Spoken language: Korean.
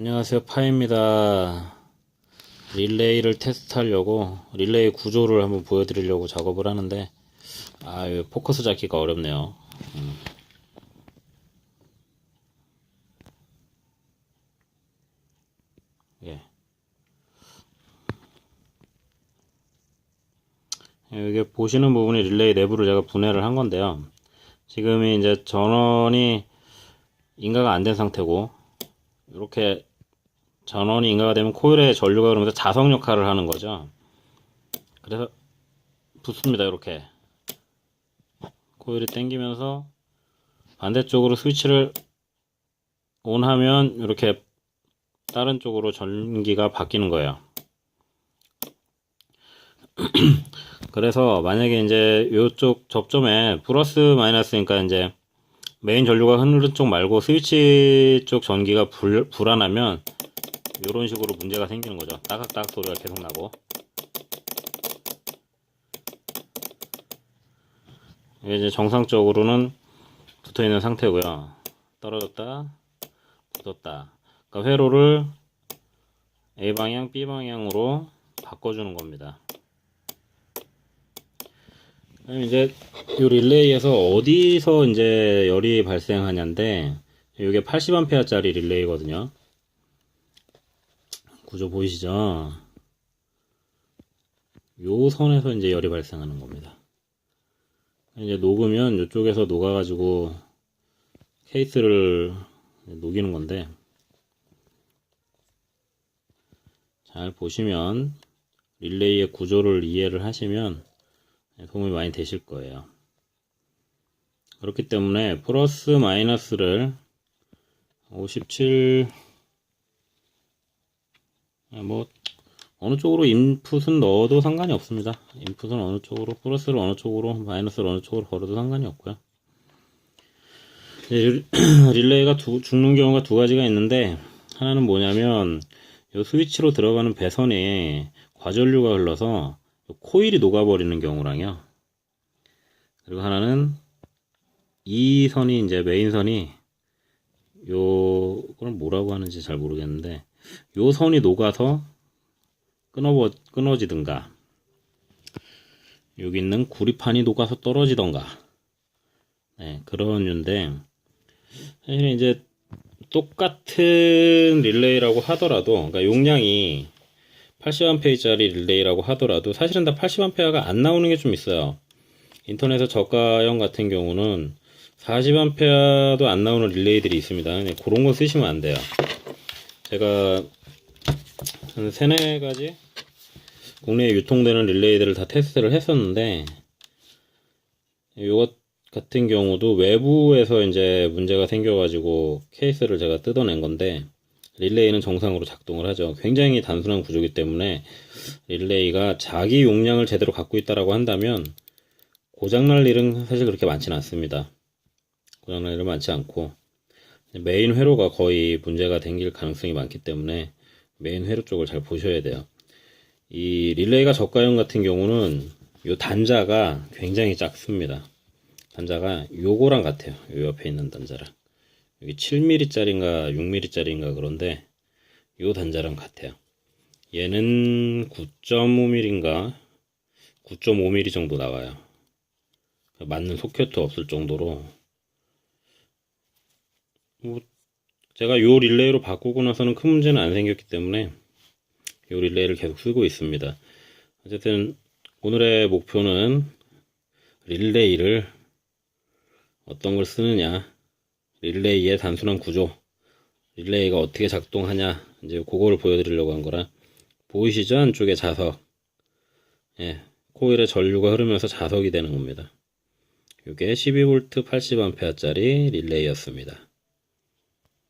안녕하세요 파입니다 릴레이를 테스트 하려고 릴레이 구조를 한번 보여드리려고 작업을 하는데 아 포커스 잡기가 어렵네요 음. 예. 여기 보시는 부분이 릴레이 내부를 제가 분해를 한 건데요 지금이 이제 전원이 인가가 안 된 상태고 이렇게 전원이 인가가 되면 코일에 전류가 그러면서 자석 역할을 하는 거죠. 그래서 붙습니다. 이렇게 코일이 당기면서 반대쪽으로 스위치를 온하면 이렇게 다른 쪽으로 전기가 바뀌는 거예요. 그래서 만약에 이제 이쪽 접점에 플러스 마이너스니까 이제 메인 전류가 흐르는 쪽 말고 스위치 쪽 전기가 불, 불안하면 이런 식으로 문제가 생기는 거죠. 따각따각 소리가 계속 나고. 이제 정상적으로는 붙어 있는 상태고요. 떨어졌다, 붙었다. 그러니까 회로를 A 방향, B 방향으로 바꿔주는 겁니다. 그럼 이제 이 릴레이에서 어디서 이제 열이 발생하냐인데 이게 80A짜리 릴레이거든요. 구조 보이시죠? 요 선에서 이제 열이 발생하는 겁니다. 이제 녹으면 이쪽에서 녹아가지고 케이스를 녹이는 건데 잘 보시면 릴레이의 구조를 이해를 하시면 도움이 많이 되실 거예요. 그렇기 때문에 플러스 마이너스를 57, 뭐, 어느 쪽으로 인풋은 넣어도 상관이 없습니다. 인풋은 어느 쪽으로, 플러스를 어느 쪽으로, 마이너스를 어느 쪽으로 걸어도 상관이 없고요. 릴- 릴레이가 두- 죽는 경우가 두 가지가 있는데, 하나는 뭐냐면, 이 스위치로 들어가는 배선에 과전류가 흘러서 코일이 녹아버리는 경우랑요. 그리고 하나는 이 선이 이제 메인 선이 요 그걸 뭐라고 하는지 잘 모르겠는데 요 선이 녹아서 끊어 끊어지든가 여기 있는 구리판이 녹아서 떨어지던가 네, 그런 류인데 사실 이제 똑같은 릴레이라고 하더라도 그러니까 용량이 80A짜리 릴레이라고 하더라도 사실은 다 80A가 안 나오는 게 좀 있어요. 인터넷에 저가형 같은 경우는 40A도 안 나오는 릴레이들이 있습니다. 그런 거 쓰시면 안 돼요. 제가 한 세네 가지 국내에 유통되는 릴레이들을 다 테스트를 했었는데 이것 같은 경우도 외부에서 이제 문제가 생겨가지고 케이스를 제가 뜯어낸 건데 릴레이는 정상으로 작동을 하죠. 굉장히 단순한 구조이기 때문에 릴레이가 자기 용량을 제대로 갖고 있다라고 한다면 고장날 일은 사실 그렇게 많지는 않습니다. 고장날 일은 많지 않고 메인 회로가 거의 문제가 생길 가능성이 많기 때문에 메인 회로 쪽을 잘 보셔야 돼요. 이 릴레이가 저가형 같은 경우는 이 단자가 굉장히 작습니다. 단자가 요거랑 같아요. 요 옆에 있는 단자랑. 여기 7mm짜리인가 6mm짜리인가 그런데 요 단자랑 같아요. 얘는 9.5mm인가 9.5mm 정도 나와요. 맞는 소켓도 없을 정도로 뭐 제가 요 릴레이로 바꾸고 나서는 큰 문제는 안 생겼기 때문에 요 릴레이를 계속 쓰고 있습니다. 어쨌든 오늘의 목표는 릴레이를 어떤 걸 쓰느냐 릴레이의 단순한 구조, 릴레이가 어떻게 작동하냐, 이제 그거를 보여드리려고 한 거라. 보이시죠? 안쪽에 자석. 예, 코일에 전류가 흐르면서 자석이 되는 겁니다. 이게 12V 80A짜리 릴레이였습니다.